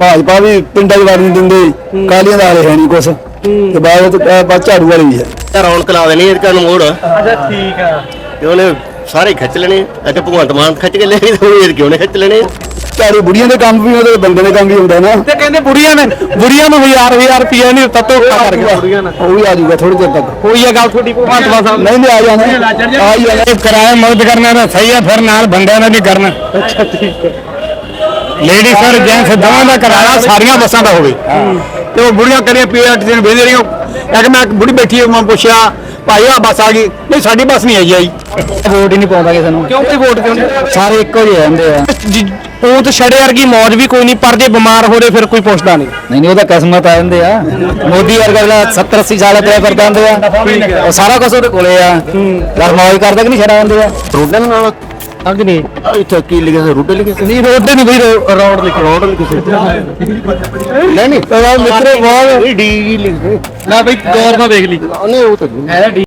ਭਾਜਪਾ ਵੀ ਪਿੰਡਾਂ 'ਚ ਵੜ ਨਹੀਂ ਦਿੰਦੇ ਕਾਲੀਆਂ ਦਾ ਹਾਲੇ ਹੈ ਨਹੀਂ ਕੁਛ। ਤੇ ਬਾਅਦ ਵਿੱਚ ਅਹ ਬਸ ਝਾੜੂ ਵਾਲੀ ਵੀ ਹੈ। ਤਾਂ ਰੌਣਕ ਲਾ ਦੇਣੀ ਇਹਦੇ ਨੂੰ ਮੋੜ। ਅੱਛਾ ਠੀਕ ਆ। ਤੇ ਉਹਨੇ ਸਾਰੇ ਖਿੱਚ ਲੈਣੇ। ਅਤੇ ਭਗਵੰਤ ਮਾਨ ਖਿੱਚ ਕੇ ਲੈ ਗਏ ਤੇ ਉਹ ਇਹ ਕਿਉਂ ਨੇ ਖਿੱਚ ਲੈਣੇ? ਝਾੜੂ ਬੁੜੀਆਂ ਦੇ ਕੰਮ ਵੀ ਉਹਦੇ ਬੰਦੇ ਦੇ ਕੰਮ ਵੀ ਹੁੰਦਾ ਨਾ। ਤੇ ਕਹਿੰਦੇ ਬੁੜੀਆਂ ਨੇ ਬੁੜੀਆਂ ਨੂੰ ਹਜ਼ਾਰ ਹਜ਼ਾਰ ਰੁਪਏ ਨਹੀਂ ਦਿੱਤਾ ਧੋਖਾ ਕਰ ਗਿਆ। ਉਹ ਵੀ ਆ ਜਾਊਗਾ ਥੋੜੀ ਦੇਰ ਤੱਕ। ਹੋਈ ਆ ਗੱਲ ਤੁਹਾਡੀ ਭਗਵੰਤ ਮਾਨ ਸਾਹਿਬ? ਨਹੀਂ ਨਹੀਂ ਆ ਜਾਣਾ। ਆ ਹੀ ਜਾਣਾ। ਕਿਰਾਇਆ ਮੁਕਤ ਕਰਨਾ ਤਾਂ ਸਹੀ ਹੈ ਫਿਰ ਨਾਲ ਬੰਦਿਆਂ ਦਾ ਵੀ ਕਰਨਾ। ਅੱਛਾ ਠੀਕ ਹੈ ਲੇਡੀ ਸਰ ਜੈਂਟਸ ਦੋਵਾਂ ਦਾ ਕਿਰਾਇਆ ਸਾਰੀਆਂ ਬੱਸਾਂ ਦਾ ਹੋਵੇ। ਤੇ ਉਹ ਬੁੜੀਆਂ ਕਰੀਆਂ ਪੀਆਰਟੀਸੀ ਨੂੰ ਵੇਂਦੇ ਰਹੀਆਂ ਇੱਕ ਮੈਂ ਇੱਕ ਬੁੜੀ ਬੈਠੀ ਮੈਂ ਪੁੱਛਿਆ ਭਾਈ ਆ ਬੱਸ ਆ ਗਈ। ਨਹੀਂ ਸਾਡੀ ਬੱਸ ਨਹੀਂ ਆਈ ਆਈ। ਵੋਟ ਹੀ ਨਹੀਂ ਪਾਉਂਦਾ ਕਿਸੇ ਨੂੰ। ਕਿਉਂ ਤੇ ਵੋਟ ਕਿਉਂ ਨਹੀਂ ਸਾਰੇ ਇੱਕੋ ਜਿਹੇ ਰਹਿੰਦੇ ਆ। ਉਹ ਤੇ ਛੜੇ ਵਰਗੀ ਮੌਜ ਵੀ ਕੋਈ ਨਹੀਂ ਪਰ ਜੇ ਬਿਮਾਰ ਹੋ ਰਹੇ ਫਿਰ ਕੋਈ ਪੁੱਛਦਾ ਨਹੀਂ। ਨਹੀਂ ਨਹੀਂ ਉਹਦਾ ਕਿਸਮਤ ਆ ਜਾਂਦੇ ਆ। ਮੋਦੀ ਵਰਗਾ ਜਿਹੜਾ 70 80 ਸਾਲ ਤੇ ਕਰਦਾ ਹੁੰਦੇ ਆ ਉਹ ਸਾਰਾ ਕੁਝ ਉਹਦੇ ਕੋਲੇ ਆ। ਯਾਰ ਮੌਜ ਕਰਦਾ ਕਿ ਨਹੀਂ ਛੜਾ ਜਾਂਦੇ ਆ। ਰੋਡੇ ਨਾਲ ਅੰਗ ਨਹੀਂ। ਇੱਥੇ ਕੀ ਲਿਖਿਆ ਸੀ? ਰੋਡੇ ਲਿਖਿਆ ਸੀ? ਨਹੀਂ ਰੋਡ ਨਹੀਂ ਬਈ ਰੋਡ ਲਿਖ। ਰੋਡ ਨਹੀਂ ਨਹੀਂ। ਤੇਰਾ ਮਿੱਤਰ ਬਹੁਤ ਇਹ ਡੀ ਲਿਖਦੇ। ਨਾ ਬਈ ਗੌਰ ਨਾਲ ਦੇਖ ਲਈ। ਉਹਨੇ ਉਹ ਤਾਂ ਸਤਿ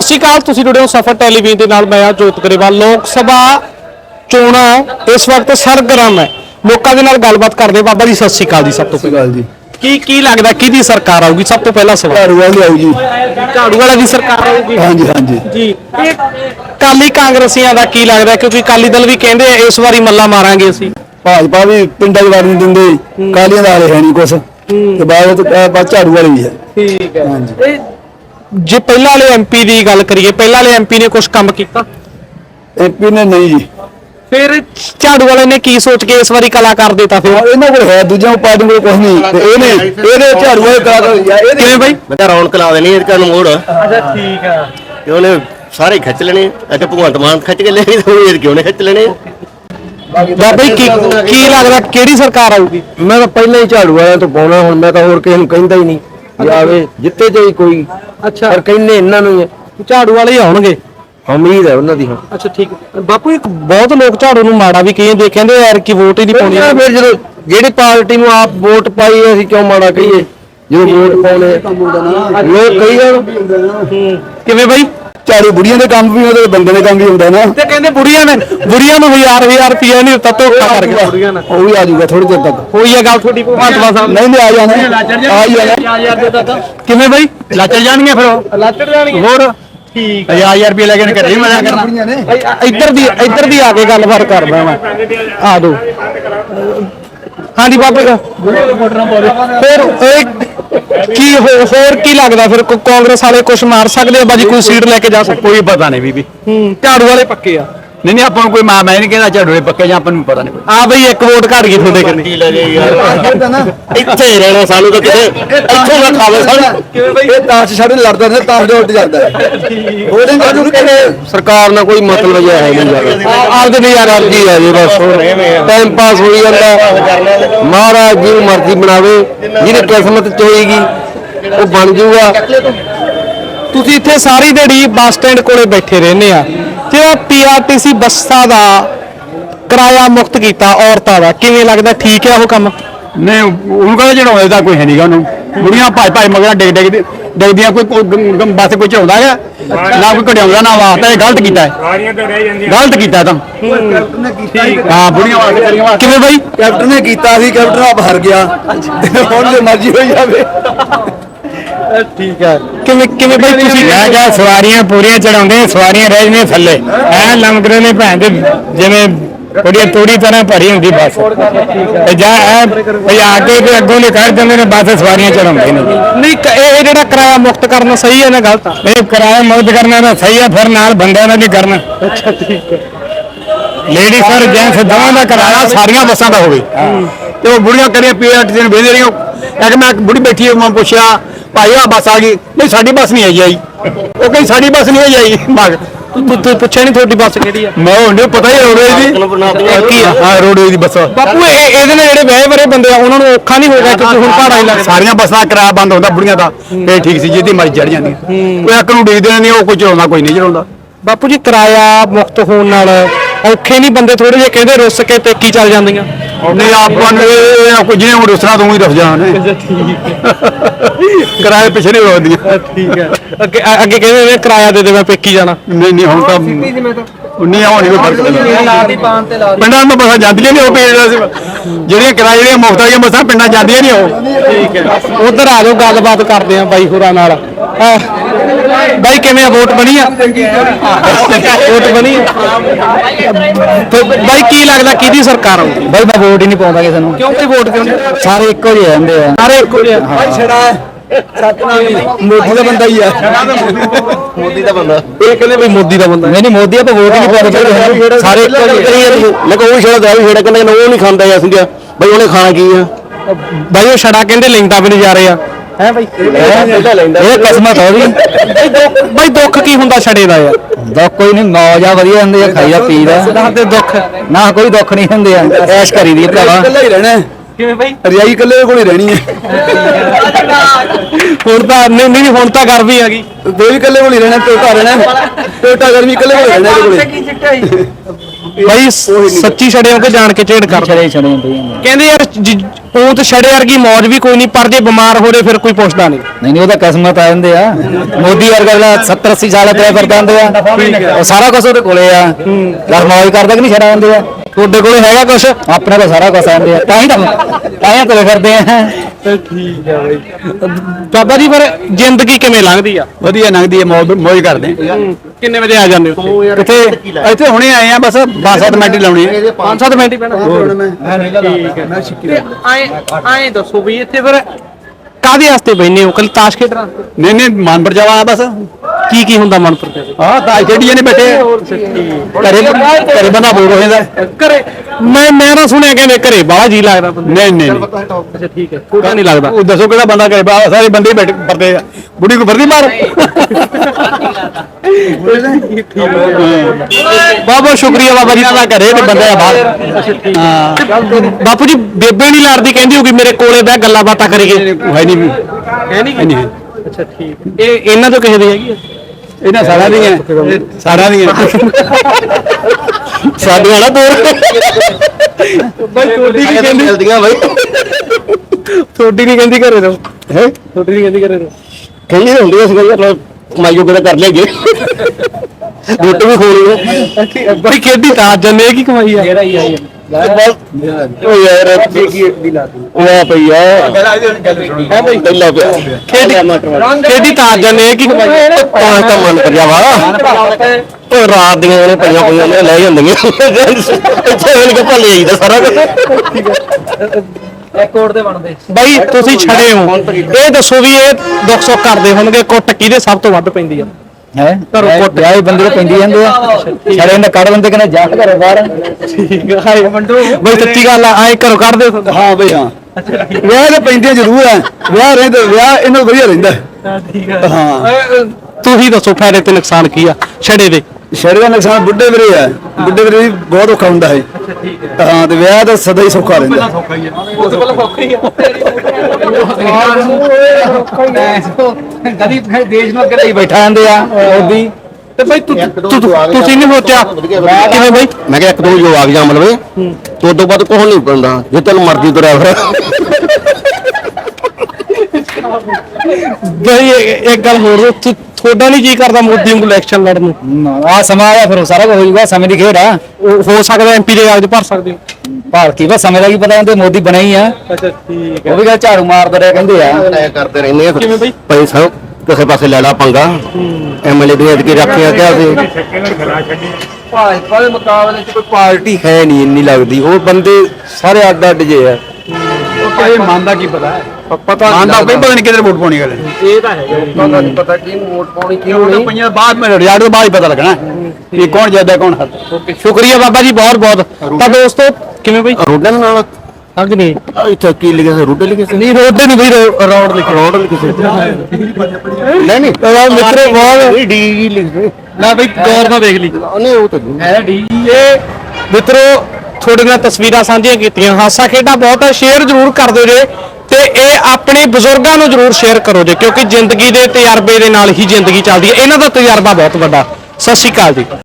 ਸ਼੍ਰੀ ਅਕਾਲ ਤੁਸੀਂ ਜੁੜੇ ਹੋ ਸਫਰ ਟੈਲੀਵਿਜ਼ਨ ਦੇ ਨਾਲ ਮੈਂ ਆ ਜੋਤ ਗਰੇਵਾਲ। ਲੋਕ ਸਭਾ ਚੋਣਾਂ ਇਸ ਵਕਤ ਸਰਗਰਮ ਹੈ। ਲੋਕਾਂ ਦੇ ਨਾਲ ਗੱਲਬਾਤ ਕਰਦੇ ਬਾਬਾ ਜੀ ਸਤਿ ਸ਼੍ਰੀ ਅਕਾਲ ਜੀ ਸਭ ਤੋਂ ਪਹਿਲਾਂ ਗੱਲ ਜੀ। ਕੀ ਕੀ ਲੱਗਦਾ ਕਿਹਦੀ ਸਰਕਾਰ ਆਊਗੀ? ਸਭ ਤੋਂ ਪਹਿਲਾ ਸਵਾਲ ਝਾੜੂ ਵਾਲੀ ਆਊ ਜੀ। ਝਾੜੂ ਵਾਲਾ ਦੀ ਸਰਕਾਰ ਆਊਗੀ। ਹਾਂਜੀ ਹਾਂਜੀ। ਜੀ। ਇਹ ਕਾਲੀ ਕਾਂਗਰਸੀਆਂ ਦਾ ਕੀ ਲੱਗਦਾ? ਕਿਉਂਕਿ ਕਾਲੀ ਦਲ ਵੀ ਕਹਿੰਦੇ ਆ ਇਸ ਵਾਰੀ ਮੱਲਾ ਮਾਰਾਂਗੇ ਅਸੀਂ। ਭਾਜਪਾ ਵੀ ਪਿੰਡਾਂ 'ਚ ਵੜ ਨਹੀਂ ਦਿੰਦੇ। ਕਾਲੀਆਂ ਦਾ ਹਾਲੇ ਹੈ ਨਹੀਂ ਕੁਛ। ਤੇ ਬਾਅਦ ਵਿੱਚ ਝਾੜੂ ਵਾਲੀ ਵੀ ਹੈ। ਠੀਕ ਹੈ। ਹਾਂਜੀ। ਜੇ ਪਹਿਲਾਂ ਵਾਲੇ ਐਮਪੀ ਦੀ ਗੱਲ ਕਰੀਏ ਪਹਿਲਾਂ ਵਾਲੇ ਐਮਪੀ ਨੇ ਕੁਝ ਕੰਮ ਕੀਤਾ? ਐਮਪੀ ਨੇ ਨਹੀਂ ਜੀ। ਫਿਰ ਝਾੜੂ ਵਾਲੇ ਨੇ ਕੀ ਸੋਚ ਕੇ ਇਸ ਵਾਰੀ ਕਲਾਕਾਰ ਦੇਤਾ ਫਿਰ? ਇਹਨਾਂ ਕੋਲ ਹੈ ਦੂਜਿਆਂ ਪਾਰਟੀ ਕੋਲ ਕੁਝ ਨਹੀਂ। ਤੇ ਇਹਨੇ ਇਹਦੇ ਝਾੜੂ ਵਾਲੇ ਕਰਾ ਯਾਰ ਇਹਦੇ ਕਿਵੇਂ ਬਾਈ? ਮੈਂ ਤਾਂ ਰੌਣਕ ਲਾ ਦੇਣੀ ਇਹਦੇ ਨੂੰ ਮੋੜ। ਅੱਛਾ ਠੀਕ ਆ। ਤੇ ਉਹਨੇ ਸਾਰੇ ਖਿੱਚ ਲੈਣੇ। ਅਤੇ ਭਗਵੰਤ ਮਾਨ ਖਿੱਚ ਕੇ ਲੈ ਗਏ ਤੇ ਉਹ ਇਹ ਕਿਉਂ ਨੇ ਖਿੱਚ ਲੈਣੇ? ਬਾਬਾ ਜੀ ਕੀ ਕੀ ਲੱਗਦਾ ਕਿਹੜੀ ਸਰਕਾਰ ਆਊਗੀ? ਮੈਂ ਤਾਂ ਪਹਿਲਾਂ ਹੀ ਝਾੜੂ ਵਾਲਿਆਂ ਤੋਂ ਪਾਉਣਾ ਹੁਣ ਮੈਂ ਤਾਂ ਹੋਰ ਕਿਸੇ ਨੂੰ ਕਹਿੰਦਾ ਹੀ ਨਹੀਂ। ਜਾਵੇ ਜਿੱਤੇ ਜਾਈ ਕੋਈ। ਅੱਛਾ। ਪਰ ਕਹਿੰਦੇ ਇਹਨਾਂ ਨੂੰ। ਝਾੜੂ ਵਾਲੇ ਹੀ ਆਉਣਗੇ। ਉਮੀਦ ਹੈ ਉਹਨਾਂ ਦੀ ਹੁਣ ਅੱਛਾ ਠੀਕ। ਹੈ। ਬਾਪੂ ਇੱਕ ਬਹੁਤ ਲੋਕ ਝਾੜੂ ਨੂੰ ਮਾੜਾ ਵੀ ਕਹੇ ਦੇ ਕਹਿੰਦੇ ਯਾਰ ਕਿ ਵੋਟ ਹੀ ਨਹੀਂ ਪਾਉਣੀ। ਫਿਰ ਫਿਰ ਜਦੋਂ ਜਿਹੜੀ ਪਾਰਟੀ ਨੂੰ ਆਪ ਵੋਟ ਪਾਈ ਹੈ, ਅਸੀਂ ਕਿਉਂ ਮਾੜਾ ਕਹੀਏ? ਜਦੋਂ ਵੋਟ ਪਾਉਣੇ ਲੋਕ ਕਹੀ ਜਾਣ। ਕਿਵੇਂ ਬਾਈ? ਝਾੜੂ ਬੁੜੀਆਂ ਦੇ ਕੰਮ ਵੀ ਉਹਦੇ ਬੰਦੇ ਦੇ ਕੰਮ ਵੀ ਹੁੰਦਾ ਨਾ। ਤੇ ਕਹਿੰਦੇ ਬੁੜੀਆਂ ਨੇ ਬੁੜੀਆਂ ਨੂੰ ਹਜ਼ਾਰ ਹਜ਼ਾਰ ਰੁਪਏ ਨਹੀਂ ਦਿੱਤਾ ਧੋਖਾ ਕਰ ਗਿਆ। ਉਹ ਵੀ ਆ ਜਾਊਗਾ ਥੋੜੀ ਦੇਰ ਤੱਕ। ਹੋਈ ਆ ਗੱਲ ਤੁਹਾਡੀ ਮਾਨ ਸਾਹਿਬ ਨਹੀਂ ਨਹੀਂ ਆ ਜਾਣਾ। ਆ ਹੀ ਜਾਣਾ। ਕਿਵੇਂ ਬਾਈ? ਲਾਚਰ ਜਾਣਗੇ ਫਿਰ ਉਹ। ਜਾਣਗੇ ਹੋਰ? ਠੀਕ 1000 ਰੁਪਏ ਲੈ ਕੇ ਘਰੇ ਹੀ ਮਜ਼ਾ ਕਰਨਾ। ਇੱਧਰ ਦੀ ਇੱਧਰ ਦੀ ਆ ਕੇ ਗੱਲਬਾਤ ਕਰਦਾ ਮੈਂ ਆ ਦੋ। ਹਾਂਜੀ ਬਾਬੇ ਦਾ ਫਿਰ ਇਹ ਕੀ ਹੋ- ਹੋਰ ਕੀ ਲੱਗਦਾ? ਫਿਰ ਕੋ- ਕਾਂਗਰਸ ਵਾਲੇ ਕੁਝ ਮਾਰ ਸਕਦੇ ਆ? ਬਾਜੀ ਕੋਈ ਸੀਟ ਲੈ ਕੇ ਜਾ ਸਕਦੇ ਕੋਈ ਪਤਾ ਨਹੀਂ ਬੀਬੀ। ਹੂੰ ਝਾੜੂ ਵਾਲੇ ਪੱਕੇ ਆ। ਨਹੀਂ ਨਹੀਂ ਆਪਾਂ ਨੂੰ ਕੋਈ ਮਾਂ ਮੈਂ ਨਹੀਂ ਕਹਿੰਦਾ ਝਾੜੂ ਦੇ ਪੱਕੇ ਜਾਂ ਆਪਾਂ ਨੂੰ ਪਤਾ ਨਹੀਂ ਕੋਈ। ਆ ਬਈ ਇੱਕ ਵੋਟ ਘਟ ਗਈ ਤੁਹਾਡੇ ਕੀ ਯਾਰ। ਇੱਥੇ ਹੀ ਰਹਿਣਾ ਸਾਨੂੰ ਤਾਂ ਕਿਤੇ ਇੱਥੋਂ ਨਾ ਖਾਵੇ ਸਾਨੂੰ। ਇਹ ਤਾਸ਼ ਛੱਡ ਲੜਦਾ ਨੇ ਤਾਸ਼ ਦੇ ਉੱਟ ਜਾਂਦਾ ਹੋਰਡਿੰਗ ਜ਼ਰੂਰ ਕਹਿੰਦੇ ਸਰਕਾਰ ਨਾਲ ਕੋਈ ਮਤਲਬ ਜਿਹਾ ਹੈ ਨਹੀਂ ਜਾਵੇ ਆਪਦੇ ਨਜ਼ਾਰਾ ਅਰਜੀ ਹੈ ਜੀ ਬਸ। ਟਾਈਮ ਪਾਸ ਹੋਈ ਜਾਂਦਾ। ਮਹਾਰਾਜ ਜੀ ਮਰਜ਼ੀ ਬਣਾਵੇ ਜਿਹਦੀ ਕਿਸਮਤ ਚ ਹੋਏਗੀ ਉਹ ਬਣ ਜਾਊਗਾ ਤੁਸੀਂ ਇੱਥੇ ਸਾਰੀ ਦਿਹਾੜੀ ਬੱਸ ਸਟੈਂਡ ਕੋਲੇ ਬੈਠੇ ਰਹਿੰਦੇ ਆ। ਜਿਹੜਾ ਪੀਆਰਟੀਸੀ ਬੱਸਾਂ ਦਾ ਕਿਰਾਇਆ ਮੁਕਤ ਕੀਤਾ ਔਰਤਾਂ ਦਾ। ਕਿਵੇਂ ਲੱਗਦਾ? ਠੀਕ ਹੈ ਉਹ ਕੰਮ? ਨਹੀਂ ਉਹਨੂੰ ਕਹਿੰਦਾ ਚੜਾਉਂਦੇ ਤਾਂ ਕੋਈ ਹੈ ਨਹੀਂਗਾ ਉਹਨੂੰ। ਬੁੜੀਆਂ ਭਾਈ ਭਾਈ ਮਗਰ ਡਿੱਗ ਡਿੱਗ ਡਿੱਗਦੀਆਂ ਕੋਈ ਕੋਈ ਗ- ਗ- ਬੱਸ ਕੋਈ ਚੜਾਉਂਦਾ ਹੈ ਨਾ ਕੋਈ ਘੜਾਉਂਦਾ ਨਾ ਵਾਸਤਾ ਇਹ ਗਲਤ ਕੀਤਾ ਹੈ। ਸਾਰੀਆਂ ਤਾਂ ਰਹਿ ਜਾਂਦੀਆਂ। ਗਲਤ ਕੀਤਾ ਤਾਂ। ਹਾਂ ਬੁੜੀਆਂ ਵਾਸਤੇ ਕਰੀਆਂ ਵਾਸਤੇ ਕਿਵੇਂ ਬਾਈ? ਕੈਪਟਨ ਨੇ ਕੀਤਾ ਸੀ ਕੈਪਟਨ ਆਪ ਹਾਰ ਗਿਆ। ਹੁਣ ਜੇ ਮਰਜ਼ੀ ਹੋਈ ਜਾਵੇ। ਠੀਕ ਹੈ। ਕਿਵੇਂ ਕਿਵੇਂ ਬਾਈ ਤੁਸੀਂ ਮੈਂ ਕਿਹਾ ਸਵਾਰੀਆਂ ਪੂਰੀਆਂ ਚੜਾਉਂਦੇ ਸਵਾਰੀਆਂ ਰਹਿ ਥੱਲੇ। ਐ ਲੰਮਕਦੇ ਨੇ ਭੈਣ ਦੇ ਜਿਵੇਂ ਥੋੜੀ ਤੋੜੀ ਤਰ੍ਹਾਂ ਭਰੀ ਹੁੰਦੀ ਬੱਸ। ਤੇ ਜਾ ਐ ਭਜਾ ਕੇ ਤੇ ਅੱਗੋਂ ਨੇ ਕੱਢ ਦਿੰਦੇ ਨੇ ਬੱਸ ਸਵਾਰੀਆਂ ਚੜਾਉਂਦੇ ਨੇ। ਨਹੀਂ ਕ- ਇਹ ਇਹ ਜਿਹੜਾ ਕਿਰਾਇਆ ਮੁਕਤ ਕਰਨਾ ਸਹੀ ਹੈ ਨਾ ਗਲਤ ਆ? ਇਹ ਕਿਰਾਇਆ ਮੁਕਤ ਕਰਨਾ ਤਾਂ ਸਹੀ ਹੈ ਫਿਰ ਨਾਲ ਬੰਦਿਆਂ ਦਾ ਵੀ ਕਰਨਾ। ਅੱਛਾ ਠੀਕ ਹੈ। ਲੇਡੀ ਸਰ ਜੈਂਟਸ ਦੋਵਾਂ ਦਾ ਕਿਰਾਇਆ ਸਾਰੀਆਂ ਬੱਸਾਂ ਦਾ ਹੋਵੇ। ਤੇ ਉਹ ਬੁੜੀਆਂ ਕਰੀਆਂ ਪੀਆਰਟੀਸੀ ਨੂੰ ਵੇਂਦੇ ਰਹੀਆਂ ਇੱਕ ਮੈਂ ਇੱਕ ਬੁੜੀ ਬੈਠੀ ਮੈਂ ਪੁੱਛਿਆ ਭਾਈ ਆ ਬੱਸ ਆ ਗਈ। ਨਹੀਂ ਸਾਡੀ ਬੱਸ ਨਹੀਂ ਆਈ ਆਈ। ਉਹ ਕਹਿੰਦੀ ਸਾਡੀ ਬੱਸ ਨਹੀਂ ਆਈ। ਮਗ ਤੂੰ ਤੂੰ ਪੁੱਛਿਆ ਨਹੀਂ ਤੁਹਾਡੀ ਬੱਸ ਕਿਹੜੀ ਆ? ਮੈਂ ਉਹਨੂੰ ਪਤਾ ਹੀ ਰੋਡਵੇਜ ਦੀ। ਕੀ ਆ? ਹਾਂ ਰੋਡਵੇਜ ਦੀ ਬੱਸ ਬਾਪੂ ਇਹ ਇਹਦੇ ਨਾਲ ਜਿਹੜੇ ਵਿਆਹ ਬਰੇ ਬੰਦੇ ਆ ਉਹਨਾਂ ਨੂੰ ਔਖਾ ਨਹੀਂ ਹੋਏਗਾ ਕਿਉਂਕਿ ਹੁਣ ਭਾੜਾ ਹੀ ਲੱਗਦਾ ਸਾਰੀਆਂ ਬੱਸਾਂ ਕਿਰਾਇਆ ਬੰਦ ਹੁੰਦਾ ਬੁੜੀਆਂ ਦਾ। ਇਹ ਠੀਕ ਸੀ ਜਿਹਦੀ ਮਰਜ਼ੀ ਚੜ ਜਾਂਦੀ ਕੋਈ ਇੱਕ ਨੂੰ ਡਿੱਗਦੇ ਨਹੀਂ ਉਹ ਕੋਈ ਚਲਾਉਂਦਾ ਕੋਈ ਨਹੀਂ ਚਲਾਉਂਦਾ। ਬਾਪੂ ਜੀ ਕਿਰਾਇਆ ਮੁਕਤ ਹੋਣ ਨਾਲ ਔਖੇ ਨਹੀਂ ਬੰਦੇ ਥੋੜੇ ਜਿਹੇ ਕਹਿੰਦੇ ਰੁੱਸ ਕੇ ਟੇਕੀ ਚੱਲ ਜਾਂਦੀਆਂ। ਨਹੀਂ ਆਪਾਂ ਨੂੰ ਇਹ ਕੋਈ ਜਿਹਨੇ ਹੁਣ ਰੁਸਣਾ ਤੂੰ ਹੀ ਰੁਸ ਜਾਣੇ ਕਿਰਾਏ ਪਿਛੇ ਨਹੀਂ ਰੋਦੀਆਂ ਠੀਕ ਹੈ। ਅੱਗੇ ਅੱਗੇ ਕਹਿੰਦੇ ਨੇ ਕਿਰਾਇਆ ਦੇ ਦੇ ਮੈਂ ਪੇਕੀ ਜਾਣਾ। ਨਹੀਂ ਨਹੀਂ ਹੁਣ ਤਾਂ ਨਹੀਂ ਆਉਣੀ ਕੋਈ ਫ਼ਰਕ ਨਹੀਂ ਪਿੰਡਾਂ ਨੂੰ ਬਸਾਂ ਜਾਂਦੀਆਂ ਨਹੀਂ ਉਹ ਪੇੜ ਸੀ ਜਿਹੜੀਆਂ ਕਿਰਾਏ ਜਿਹੜੀਆਂ ਮੁਫਤ ਵਾਲੀਆਂ ਬੱਸਾਂ ਪਿੰਡਾਂ ਜਾਂਦੀਆਂ ਨਹੀਂ ਉਹ। ਠੀਕ ਹੈ। ਉਧਰ ਆ ਜਾਓ ਗੱਲਬਾਤ ਕਰਦੇ ਆ ਬਾਈ ਹੋਰਾਂ ਨਾਲ। ਬਾਈ ਕਿਵੇਂ ਆ ਵੋਟ ਬਣੀ ਆ ਵੋਟ ਬਣੀ ਆ ਤੇ ਬਾਈ ਕੀ ਲੱਗਦਾ ਕਿਹਦੀ ਸਰਕਾਰ ਆਊਗੀ ਬਾਈ ਮੈਂ ਵੋਟ ਹੀ ਨਹੀਂ ਪਾਉਂਦਾ ਕਿਸੇ ਨੂੰ ਕਿਉਂ ਤੇ ਵੋਟ ਕਿਉਂ ਨਹੀਂ ਸਾਰੇ ਇੱਕੋ ਜਿਹੇ ਰਹਿੰਦੇ ਆ ਸਾਰੇ ਇੱਕੋ ਜਿਹੇ ਆ। ਮੋਦੀ ਦਾ ਬੰਦਾ ਹੀ ਆ ਮੋਦੀ ਦਾ ਬੰਦਾ ਇਹ ਕਹਿੰਦੇ ਵੀ ਮੋਦੀ ਦਾ ਬੰਦਾ ਨਹੀਂ ਨਹੀਂ ਮੋਦੀ ਆਪਾਂ ਵੋਟ ਹੀ ਨਹੀਂ ਪਾਉਂਦੇ। ਸਾਰੇ ਇੱਕੋ ਜਿਹੇ ਮੈਂ ਕਿਹਾ ਉਹ ਛੜਾ ਦਾ ਵੀ ਛੜਾ ਕਹਿੰਦੇ ਉਹ ਨਹੀਂ ਖਾਂਦਾ ਐ ਸੀਗਾ ਬਈ ਉਹਨੇ ਖਾਣਾ ਕੀ ਆ ਬਾਈ ਉਹ ਛੜਾ ਕਹਿੰਦੇ ਲਿੰਗਦਾ ਵੀ ਨਜ਼ਾਰੇ ਆ ਹੈ ਬਾਈ? ਇਹ ਕਿਸਮਤ ਹੋ ਗਈ ਬਾਈ ਦੁੱਖ ਕੀ ਹੁੰਦਾ ਛੜੇ ਦਾ ਯਾਰ? ਦੁੱਖ ਕੋਈ ਨਹੀਂ ਮੌਜ ਆ ਵਧੀਆ ਹੁੰਦੇ ਆ ਖਾਈਦਾ ਪੀਦਾ ਦੱਸ ਦੇ। ਦੁੱਖ। ਨਾ ਕੋਈ ਦੁੱਖ ਨਹੀਂ ਹੁੰਦੇ ਆ। ਐਸ਼ ਕਰੀ ਦੀ ਆ ਭਰਾਵਾ। ਹੀ ਰਹਿਣਾ ਕਿਵੇਂ ਬਾਈ? ਰਿਆਈ ਇਕੱਲੇ ਕੋਲ ਹੀ ਰਹਿਣੀ ਹੈ। ਹੁਣ ਤਾਂ ਨਹੀਂ ਨਹੀਂ ਹੁਣ ਤਾਂ ਕਰ ਵੀ ਹੈਗੀ ਦੋ ਵੀ ਇਕੱਲੇ ਕੋਲ ਹੀ ਰਹਿਣਾ ਟੋਟਾ ਰਹਿਣਾ ਟੋਟਾ ਗਰਮੀ ਇਕੱਲੇ ਕੋਲ ਰਹਿਣਾ ਇਹਦੇ ਕੋਲੇ। ਬਾਈ ਸੱਚੀ ਛੜਿਓ ਕਿ ਜਾਣ ਕੇ ਝੇੜ ਕਰਦੇ। ਛੜੇ ਛੜੇ ਹੁੰਦੇ ਕਹਿੰਦੇ ਯਾਰ ਉਹ ਤੇ ਛੜੇ ਵਰਗੀ ਮੌਜ ਵੀ ਕੋਈ ਨਹੀਂ ਪਰ ਜੇ ਬਿਮਾਰ ਹੋ ਰਹੇ ਫਿਰ ਕੋਈ ਪੁੱਛਦਾ ਨਹੀਂ। ਨਹੀਂ ਨਹੀਂ ਉਹਦਾ ਕਿਸਮਤ ਆ ਜਾਂਦੇ ਆ। ਮੋਦੀ ਵਰਗਾ ਅਗਲਾ 70 80 ਸਾਲ ਤੇ ਫਿਰਦਾ ਹੁੰਦੇ ਆ ਉਹ ਸਾਰਾ ਕੁਝ ਉਹਦੇ ਕੋਲੇ ਆ। ਯਾਰ ਮੌਜ ਕਰਦਾ ਕਿ ਨਹੀਂ ਛੜਾ ਹੁੰਦੇ ਆ? ਤੁਹਾਡੇ ਕੋਲੇ ਹੈਗਾ ਕੁਛ? ਆਪਣੇ ਕੋਲ ਸਾਰਾ ਕੁਝ ਆਉਂਦੇ ਆ। ਤਾਂ ਹੀ ਤਾਂ ਤਾਂ ਹੀ ਤੁਰੇ ਫਿਰਦੇ ਆ। ਬਾਬਾ ਜੀ ਪਰ ਜ਼ਿੰਦਗੀ ਕਿਵੇਂ ਲੰਘਦੀ ਆ? ਵਧੀਆ ਲੰਘਦੀ ਹੈ ਮੌਜ ਮੌਜ ਕਰਦੇ ਕਿੰਨੇ ਵਜੇ ਆ ਜਾਂਦੇ ਹੋ ਕਿੱਥੇ ਇੱਥੇ ਹੁਣੇ ਆਏ ਆ ਬਸ 5-7 ਮਿੰਟ ਹੀ ਲਾਉਣੇ ਆ। 5-7 ਮਿੰਟ ਹੀ ਪੈਣਾ। ਆਏ ਆਏ ਦੱਸੋ ਵੀ ਇੱਥੇ ਫਿਰ ਕਾਦੇ ਵਾਸਤੇ ਬੈਨੇ ਹੋ? ਕੱਲ ਤਾਸ਼ ਖੇਡਣਾ ਨਹੀਂ ਨਹੀਂ ਮਨ ਪਰਜਾਵਾ ਬਸ। ਕੀ ਕੀ ਹੁੰਦਾ ਮਨ ਪਰ ਹਾਂ ਤਾਂ ਖੇਡੀਆਂ ਨੇ ਬੈਠੇ। ਘਰੇ ਘਰੇ ਬੰਦਾ ਬੋਲ ਹੋ ਜਾਂਦਾ। ਘਰੇ। ਮੈਂ ਮੈਂ ਤਾਂ ਸੁਣਿਆ ਕਹਿੰਦੇ ਘਰੇ ਬਾਹਲਾ ਜੀ ਲੱਗਦਾ ਬੰਦੇ। ਨਹੀਂ ਨਹੀਂ ਨਹੀਂ। ਅੱਛਾ ਠੀਕ ਹੈ। ਕੋਈ ਨਹੀਂ ਲੱਗਦਾ। ਉਹ ਦੱਸੋ ਕਿਹੜਾ ਬੰਦਾ ਘਰੇ ਬਾ- ਸਾਰੇ ਬੰਦੇ ਹੀ ਬੈਠੇ ਪਰਦੇ ਆ। ਬੁੜੀ ਕੋ ਫਰਦੀ ਮਾਰ। ਬਹੁਤ ਬਹੁਤ ਸ਼ੁਕਰੀਆ ਬਾਬਾ ਜੀ ਦਾ ਘਰੇ ਤੇ ਬੰਦੇ ਆ ਬਾਹਰ। ਹਾਂ। ਬਾਪੂ ਜੀ ਬੇਬੇ ਨਹੀਂ ਲੜਦੀ ਕਹਿੰਦੀ ਹੋਗੀ ਮੇਰੇ ਕੋਲੇ ਬਹਿ ਗੱਲਾਂ ਬਾਤਾਂ ਕਰੀਏ। ਹੈ ਨਹੀਂ। ਹੈ ਨਹੀਂ ਹੈ ਨਹੀਂ। ਅੱਛਾ ਠੀਕ। ਇਹ ਇਹਨਾਂ ਤੋਂ ਕਿਸੇ ਦੀ ਹੈਗੀ ਆ? ਇਹਨਾਂ ਸਾਰਿਆਂ ਦੀਆਂ। ਸਾਰਿਆਂ ਦੀਆਂ। ਸਾਡੀਆਂ ਨਾ ਦੂਰ ਬਾਈ ਤੁਹਾਡੀ ਕੀ ਕਹਿੰਦੀ? ਮਿਲਦੀਆਂ ਬਈ। ਤੁਹਾਡੀ ਨਹੀਂ ਕਹਿੰਦੀ ਘਰੇ ਰਹੋ? ਹੈ? ਤੁਹਾਡੀ ਨਹੀਂ ਕਹਿੰਦੀ ਘਰੇ ਰਹੋ? ਕਹਿੰਦੀ ਹੁੰਦੀ ਸੀ ਯਾਰ ਕਮਾਈ ਜੋਗੇ ਤਾਂ ਕਰ ਲਿਆਗੇ ਰੋਟੀ ਵੀ ਖੋਣੀ ਹੈ ਬਾਈ ਖੇਡੀ ਤਾਂ ਅੱਜ ਨੇ ਕੀ ਕਮਾਈ ਆ? ਜਿਹੜਾ ਹੀ ਆਈ ਬਸ। ਉਹ ਯਾਰ ਉਹ ਪਈ ਆ। ਹੈ ਬਈ ਪਹਿਲਾਂ ਪਿਆ। ਖੇਡੀ ਖੇਡੀ ਤਾਂ ਅੱਜ ਨੇ ਕੀ ਕਮਾਈ ਆ ਤਾਂ ਤਾਂ ਮਨ ਕਰ ਜਾਵਾ ਉਹ ਰਾਤ ਦੀਆਂ ਉਹਨੇ ਪਈਆਂ ਪਈਆਂ ਨੇ ਲੈ ਜਾਂਦੀਆਂ। ਇੱਥੇ ਵੇਲ ਕੇ ਭੱਲੇ ਆਈਦਾ ਸਾਰਾ ਕੁਝ ਬਾਈ ਤੁਸੀਂ ਛੜੇ ਹੋ। ਇਹ ਦੱਸੋ ਵੀ ਇਹ ਦੁੱਖ ਸੁੱਖ ਕਰਦੇ ਹੋਣਗੇ ਕੁੱਟ ਕਿਹਦੇ ਸਭ ਤੋਂ ਵੱਧ ਪੈਂਦੀ ਆ? ਹੈ? ਘਰੋਂ ਕੁੱਟ। ਹੀ ਬੰਦੇ ਪੈਂਦੀ ਜਾਂਦੇ ਆ। ਛੜੇ ਨੇ ਕੱਢ ਦਿੰਦੇ ਕਹਿੰਦੇ ਜਾ ਘਰੇ ਬਾਹਰ। ਠੀਕ ਆ। ਹਾਏ ਬਾਈ ਸੱਚੀ ਗੱਲ ਆ ਆਏ ਘਰੋਂ ਕੱਢ ਦਿਓ ਤੁਹਾਨੂੰ। ਹਾਂ ਬਈ ਹਾਂ। ਵਿਆਹ ਤੇ ਪੈਂਦੀਆਂ ਜ਼ਰੂਰ ਆ। ਵਿਆਹ ਰਹਿੰਦਾ ਵਿਆਹ ਇਹਨਾਂ ਨੂੰ ਵਧੀਆ ਰਹਿੰਦਾ। ਠੀਕ ਹਾਂ। ਤੁਸੀਂ ਦੱਸੋ ਫਾਇਦੇ ਤੇ ਨੁਕਸਾਨ ਕੀ ਆ? ਛੜੇ ਦੇ। ਸ਼ਰੀਰ ਦਾ ਨੁਕਸਾਨ ਬੁੱਢੇ ਵੀਰੇ ਆ। ਬੁੱਢੇ ਵੀਰੇ ਵੀ ਬਹੁਤ ਔਖਾ ਹੁੰਦਾ ਹੈ। ਹਾਂ। ਤੇ ਵਿਆਹ ਤਾਂ ਸਦਾ ਹੀ ਸੌਖਾ ਰਹਿੰਦਾ। ਉਸ ਵੱਲੋਂ ਔਖਾ ਹੀ ਆ। ਕਦੀ ਦੇਸ਼ ਨੂੰ ਕਿਤੇ ਬੈਠਾ ਜਾਂਦੇ ਆ ਮੋਦੀ। ਤੇ ਤੁ- ਤੁ- ਤੁਸੀਂ ਨਹੀਂ ਸੋਚਿਆ ਕਿਵੇਂ ਬਾਈ? ਮੈਂ ਕਿਹਾ ਇੱਕ ਦੋ ਜਾਂ ਮਲਵੇ ਤੋਂ ਤੋਂ ਬਾਅਦ ਕੋਹ ਨਹੀਂ ਪੈਂਦਾ ਜੇ ਤੈਨੂੰ ਮਰਜ਼ੀ ਤੁਰਿਆ ਫਿਰ। ਬਾਈ ਇਹ- ਇੱਕ ਗੱਲ ਹੋਰ ਤੁ- ਤੁਹਾਡਾ ਨਹੀਂ ਜੀ ਕਰਦਾ ਮੋਦੀ ਨੂੰ ਇਲੈਕਸ਼ਨ ਲੜਨ ਨੂੰ? ਆ ਸਮਾਂ ਆਇਆ ਫਿਰ ਉਹ ਸਾਰਾ ਕੁਝ ਹੋ ਜਾਊਗਾ ਸਮੇਂ ਦੀ ਖੇਡ ਆ। ਉਹ ਹੋ ਸਕਦਾ ਐਮਪੀ ਦੇ ਕਾਗਜ਼ ਭਰ ਸਕਦੇ ਹੋ। ਭਾਰਤੀ ਬਸ ਸਮੇਂ ਦਾ ਕੀ ਪਤਾ ਹੁੰਦੇ ਮੋਦੀ ਬਣਿਆ ਹੀ ਆ। ਅੱਛਾ ਠੀਕ ਉਹ ਵੀ ਕਹਿੰਦਾ ਝਾੜੂ ਮਾਰਦਾ ਰਿਹਾ ਕਹਿੰਦੇ ਆ। ਐ ਕਰਦੇ ਰਹਿੰਦੇ ਆ। ਕਿਵੇਂ ਬਈ? ਪੈਸਾ ਕਿਸੇ ਪਾਸੇ ਲੈ ਲਾ ਪੰਗਾ। ਐਮਐਲਏ ਦੀਆਂ ਐਤਕੀ ਰੱਖੀਆਂ ਕਿਹਾ ਸੀ? ਭਾਜਪਾ ਦੇ ਮੁਕਾਬਲੇ 'ਚ ਕੋਈ ਪਾਰਟੀ ਹੈ ਨਹੀਂ ਇੰਨੀ ਲੱਗਦੀ। ਉਹ ਬੰਦੇ ਸਾਰੇ ਅੱਡ ਅੱਡ ਜੇ ਆ ਇਹ ਮਨ ਦਾ ਕੀ ਪਤਾ ਹੈ? ਪਤਾ ਮਨ ਦਾ ਕੋਈ ਪਤਾ ਨਹੀਂ ਕਿਧਰ ਵੋਟ ਪਾਉਣੀ ਗੱਲ ਇਹ ਤਾਂ ਹੈਗਾ ਪਤਾ ਨਹੀਂ ਪਤਾ ਕਿਹਨੂੰ ਵੋਟ ਪਾਉਣੀ ਉਹ ਨਹੀਂ। ਪਈਆਂ ਬਾਅਦ ਮੈਂ ਰਿਜ਼ਲਟ ਤੋਂ ਬਾਅਦ ਹੀ ਪਤਾ ਲੱਗਣਾ ਕਿ ਕੌਣ ਜ਼ਿਆਦਾ ਕੌਣ ਓਕੇ। ਸ਼ੁਕਰੀਆ ਬਾਬਾ ਜੀ ਬਹੁਤ ਬਹੁਤ। ਤਾਂ ਦੋਸਤੋ ਕਿਵੇਂ ਬਈ? ਰੋਡਾਂ ਦੇ ਨਾਲ ਹੱਗ ਨਹੀਂ। ਇੱਥੇ ਕੀ ਲਿਖਿਆ ਸੀ? ਰੋਡੇ ਲਿਖੇ ਸੀ? ਨਹੀਂ ਰੋਡ ਤੇ ਨਹੀਂ ਬਈ ਰੋਡ ਲਿਖਿਆ। ਰੋਡ ਲਿਖੇ ਸੀ। ਨਹੀਂ ਨਹੀਂ। ਉਹ ਮਿੱਤਰੋ ਬਹੁਤ ਡੀ ਲਿਖੇ ਲੈ ਬਈ ਗੌਰ ਨਾਲ ਦੇਖ ਲਈ। ਨਹੀਂ ਉਹ ਤਾਂ ਨਹੀਂ। ਹੈ ਡੀ ਇਹ ਮਿੱਤਰੋ ਤੁਹਾਡੇ ਨਾਲ ਤਸਵੀਰਾਂ ਸਾਂਝੀਆਂ ਕੀਤੀਆਂ। ਹਾਸਾ ਖੇਡਾ ਬਹੁਤ ਹੈ ਸ਼ੇਅਰ ਜ਼ਰੂਰ ਕਰ ਦਿਓ ਜੇ ਤੇ ਇਹ ਆਪਣੇ ਬਜ਼ੁਰਗਾਂ ਨੂੰ ਜ਼ਰੂਰ ਸ਼ੇਅਰ ਕਰੋ ਜੇ, ਕਿਉਂਕਿ ਜ਼ਿੰਦਗੀ ਦੇ ਤਜਰਬੇ ਦੇ ਨਾਲ ਹੀ ਜ਼ਿੰਦਗੀ ਚੱਲਦੀ ਹੈ। ਇਹਨਾਂ ਦਾ ਤਜਰਬਾ ਬਹੁਤ ਵੱਡਾ। ਸਤਿ ਸ਼੍ਰੀ ਅਕਾਲ ਜੀ।